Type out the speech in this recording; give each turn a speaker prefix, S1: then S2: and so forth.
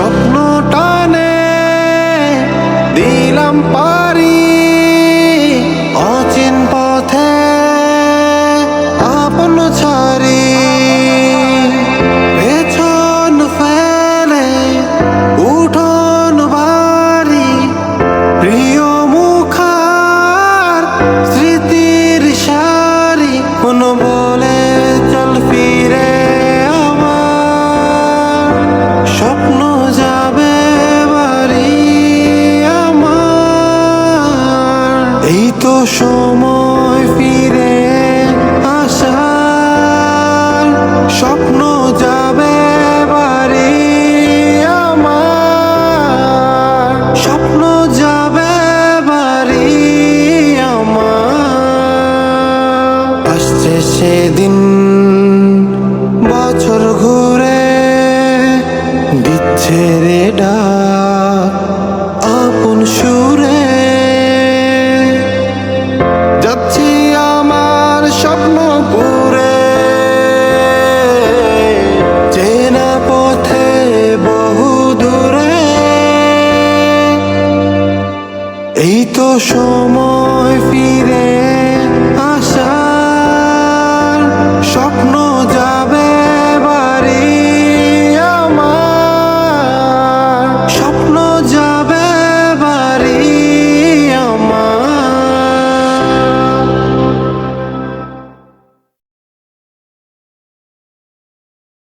S1: স্বপ্ন টানে দিলাম পারি এই তো সময় ফিরে আসার। স্বপ্ন যাবে বাড়ি আমার। স্বপ্ন যাবে বাড়ি আমার। আসছে সেদিন বছর ঘুরে দিচ্ছে রে ডাক। আপন সুরে এই তো সময় ফিরে আসা